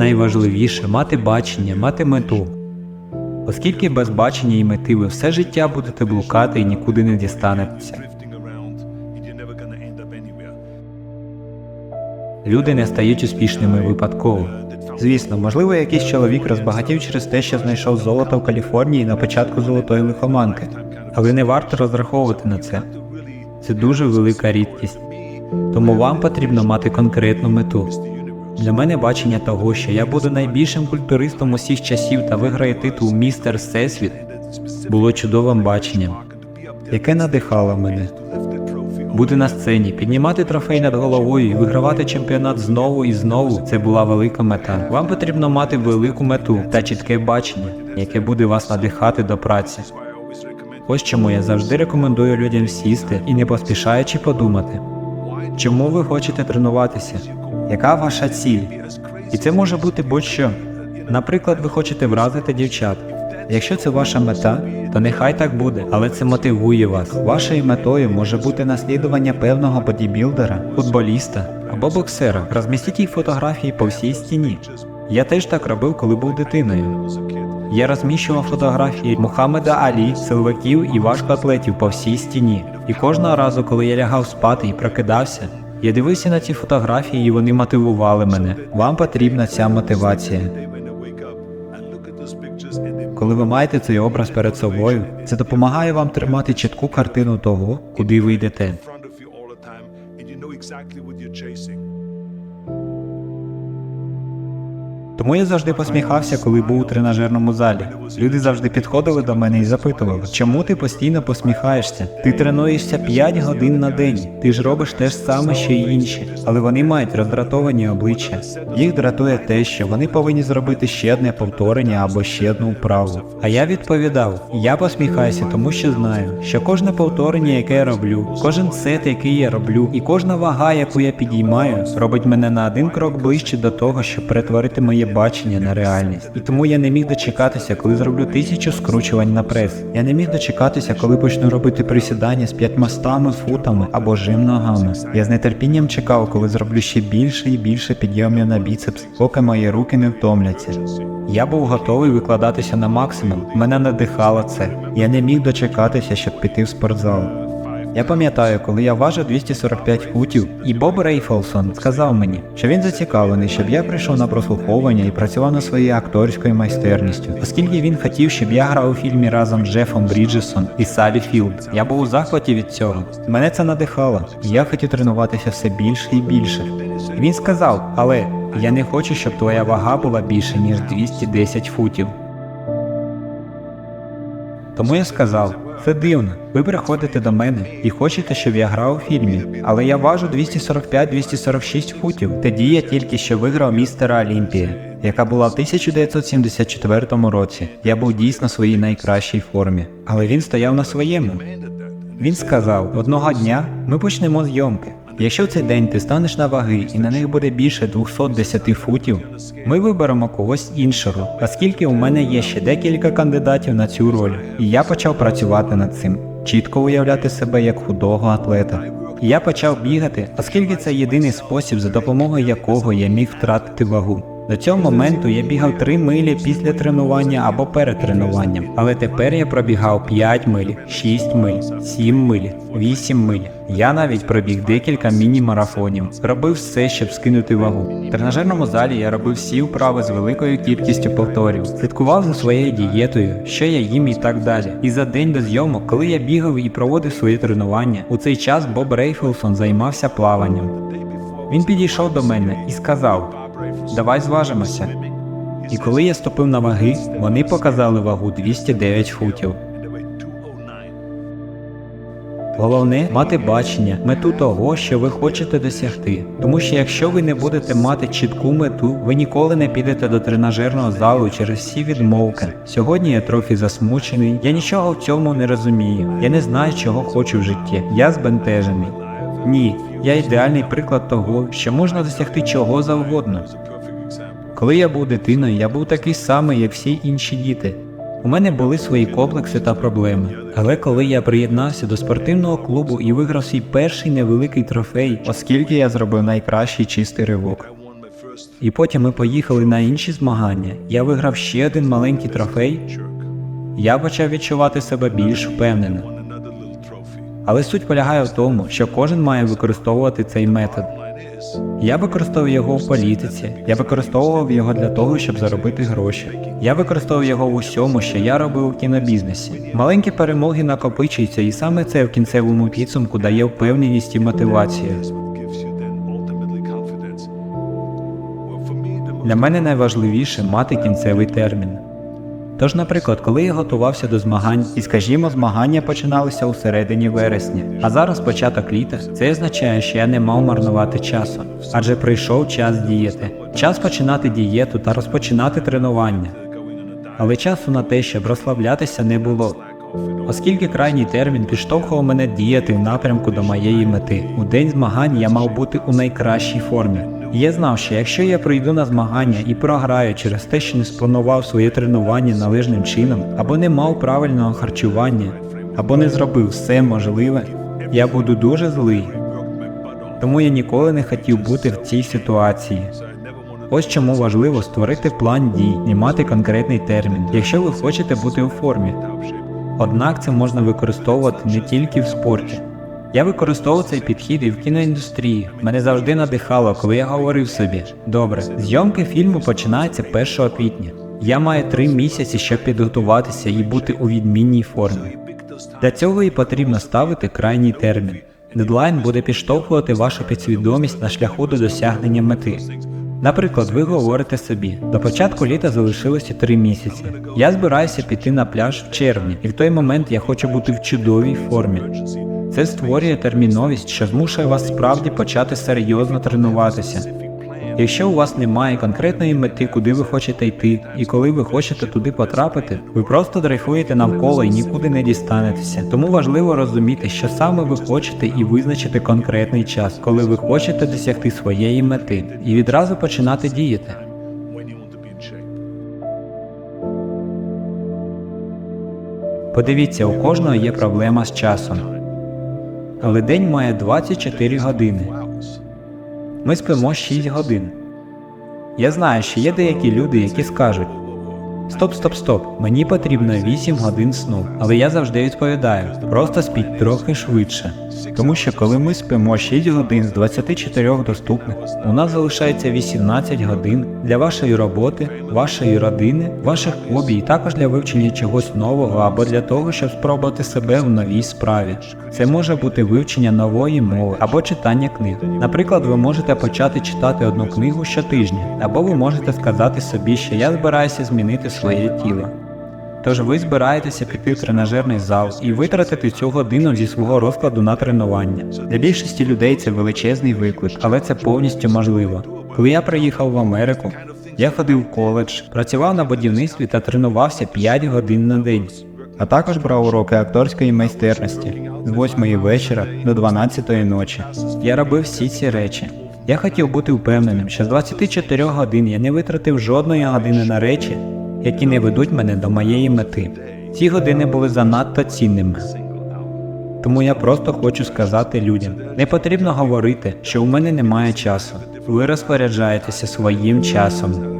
Найважливіше мати бачення, мати мету. Оскільки без бачення і мети ви все життя будете блукати і нікуди не дістанетеся. Люди не стають успішними випадково. Звісно, можливо, якийсь чоловік розбагатів через те, що знайшов золото в Каліфорнії на початку золотої лихоманки. Але не варто розраховувати на це. Це дуже велика рідкість. Тому вам потрібно мати конкретну мету. Для мене бачення того, що я буду найбільшим культуристом усіх часів та виграю титул Містер Всесвіт, було чудовим баченням, яке надихало мене. Бути на сцені, піднімати трофей над головою і вигравати чемпіонат знову і знову це була велика мета. Вам потрібно мати велику мету та чітке бачення, яке буде вас надихати до праці. Ось чому я завжди рекомендую людям сісти і не поспішаючи подумати, чому ви хочете тренуватися, яка ваша ціль. І це може бути будь-що. Наприклад, ви хочете вразити дівчат. Якщо це ваша мета, то нехай так буде, але це мотивує вас. Вашою метою може бути наслідування певного бодібілдера, футболіста або боксера. Розмістіть їх фотографії по всій стіні. Я теж так робив, коли був дитиною. Я розміщував фотографії Мухаммеда Алі, силовиків і важкоатлетів по всій стіні. І кожного разу, коли я лягав спати і прокидався, я дивився на ці фотографії, і вони мотивували мене. Вам потрібна ця мотивація. Коли ви маєте цей образ перед собою, це допомагає вам тримати чітку картину того, куди ви йдете. Тому я завжди посміхався, коли був у тренажерному залі. Люди завжди підходили до мене і запитували, чому ти постійно посміхаєшся? Ти тренуєшся 5 годин на день. Ти ж робиш те ж саме, що й інші. Але вони мають роздратовані обличчя. Їх дратує те, що вони повинні зробити ще одне повторення або ще одну вправу. А я відповідав: я посміхаюся, тому що знаю, що кожне повторення, яке я роблю, кожен сет, який я роблю, і кожна вага, яку я підіймаю, робить мене на один крок ближче до того, щоб перетворити моє бачення на реальність. І тому я не міг дочекатися, коли зроблю тисячу скручувань на прес. Я не міг дочекатися, коли почну робити присідання з п'ятьмастами футами або жим ногами. Я з нетерпінням чекав, коли зроблю ще більше і більше підйомів на біцепс, поки мої руки не втомляться. Я був готовий викладатися на максимум. Мене надихало це. Я не міг дочекатися, щоб піти в спортзал. Я пам'ятаю, коли я важив 245 футів, і Боб Рейфелсон сказав мені, що він зацікавлений, щоб я прийшов на прослуховування і працював над своєю акторською майстерністю, оскільки він хотів, щоб я грав у фільмі разом з Джефом Бріджесом і Салі Філд. Я був у захваті від цього. Мене це надихало, я хотів тренуватися все більше і більше. Він сказав, але я не хочу, щоб твоя вага була більше, ніж 210 футів. Тому я сказав: це дивно. Ви приходите до мене і хочете, щоб я грав у фільмі, але я важу 245-246 футів. Тоді я тільки що виграв містера Олімпія, яка була в 1974 році. Я був дійсно в своїй найкращій формі. Але він стояв на своєму. Він сказав: одного дня ми почнемо зйомки. Якщо цей день ти станеш на ваги і на них буде більше 210 футів, ми виберемо когось іншого, оскільки у мене є ще декілька кандидатів на цю роль, і я почав працювати над цим, чітко уявляти себе як худого атлета. І я почав бігати, оскільки це єдиний спосіб, за допомогою якого я міг втратити вагу. До цього моменту я бігав 3 милі після тренування або перед тренуванням, але тепер я пробігав 5 миль, 6 миль, 7 миль, 8 миль. Я навіть пробіг декілька міні-марафонів, робив все, щоб скинути вагу. В тренажерному залі я робив всі вправи з великою кількістю повторів, слідкував за своєю дієтою, що я їм і так далі. І за день до зйомок, коли я бігав і проводив свої тренування, у цей час Боб Рейфелсон займався плаванням. Він підійшов до мене і сказав: Давай зважимося. І коли я ступив на ваги, вони показали вагу 209 футів. Головне мати бачення, мету того, що ви хочете досягти. Тому що якщо ви не будете мати чітку мету, ви ніколи не підете до тренажерного залу через всі відмовки. Сьогодні я трохи засмучений, я нічого в цьому не розумію. Я не знаю, чого хочу в житті. Я збентежений. Ні, я ідеальний приклад того, що можна досягти чого завгодно. Коли я був дитиною, я був такий самий, як всі інші діти. У мене були свої комплекси та проблеми. Але коли я приєднався до спортивного клубу і виграв свій перший невеликий трофей, оскільки я зробив найкращий чистий ривок. І потім ми поїхали на інші змагання. Я виграв ще один маленький трофей. Я почав відчувати себе більш trophy. Але суть полягає в тому, що кожен має використовувати цей метод. Я використовую його в політиці, я використовував його для того, щоб заробити гроші. Я використовую його в усьому, що я робив у кінобізнесі. Маленькі перемоги накопичуються, і саме це в кінцевому підсумку дає впевненість і мотивацію. Для мене найважливіше мати кінцевий термін. Тож, наприклад, коли я готувався до змагань, і скажімо, змагання починалися у середині вересня, а зараз початок літа, це означає, що я не мав марнувати часу, адже прийшов час діяти. Час починати дієту та розпочинати тренування. Але часу на те, щоб розслаблятися, не було. Оскільки крайній термін підштовхував мене діяти в напрямку до моєї мети. У день змагань я мав бути у найкращій формі. Я знав, що якщо я прийду на змагання і програю через те, що не спланував своє тренування належним чином, або не мав правильного харчування, або не зробив все можливе, я буду дуже злий. Тому я ніколи не хотів бути в цій ситуації. Ось чому важливо створити план дій і мати конкретний термін, якщо ви хочете бути у формі. Однак це можна використовувати не тільки в спорті. Я використовував цей підхід і в кіноіндустрії. Мене завжди надихало, коли я говорив собі: добре, зйомки фільму починаються 1 квітня. Я маю три місяці, щоб підготуватися і бути у відмінній формі. Для цього і потрібно ставити крайній термін. Дедлайн буде підштовхувати вашу підсвідомість на шляху до досягнення мети. Наприклад, ви говорите собі, до початку літа залишилося три місяці. Я збираюся піти на пляж в червні, і в той момент я хочу бути в чудовій формі. Це створює терміновість, що змушує вас справді почати серйозно тренуватися. Якщо у вас немає конкретної мети, куди ви хочете йти, і коли ви хочете туди потрапити, ви просто дрейфуєте навколо і нікуди не дістанетеся. Тому важливо розуміти, що саме ви хочете, і визначити конкретний час, коли ви хочете досягти своєї мети, і відразу починати діяти. Подивіться, у кожного є проблема з часом. Але день має 24 години. Ми спимо 6 годин. Я знаю, що є деякі люди, які скажуть: Стоп, стоп, стоп, мені потрібно 8 годин сну. Але я завжди відповідаю: просто спіть трохи швидше. Тому що коли ми спимо 6 годин з 24 доступних, у нас залишається 18 годин для вашої роботи, вашої родини, ваших хобі, і також для вивчення чогось нового або для того, щоб спробувати себе в новій справі. Це може бути вивчення нової мови або читання книг. Наприклад, ви можете почати читати одну книгу щотижня, або ви можете сказати собі, що я збираюся змінити своє тіло. Тож ви збираєтеся піти в тренажерний зал і витратити цю годину зі свого розкладу на тренування. Для більшості людей це величезний виклик, але це повністю можливо. Коли я приїхав в Америку, я ходив в коледж, працював на будівництві та тренувався 5 годин на день. А також брав уроки акторської майстерності з 8 вечора до 12 ночі. Я робив всі ці речі. Я хотів бути впевненим, що з 24 годин я не витратив жодної години на речі, які не ведуть мене до моєї мети. Ці години були занадто цінними. Тому я просто хочу сказати людям: не потрібно говорити, що у мене немає часу. Ви розпоряджаєтеся своїм часом.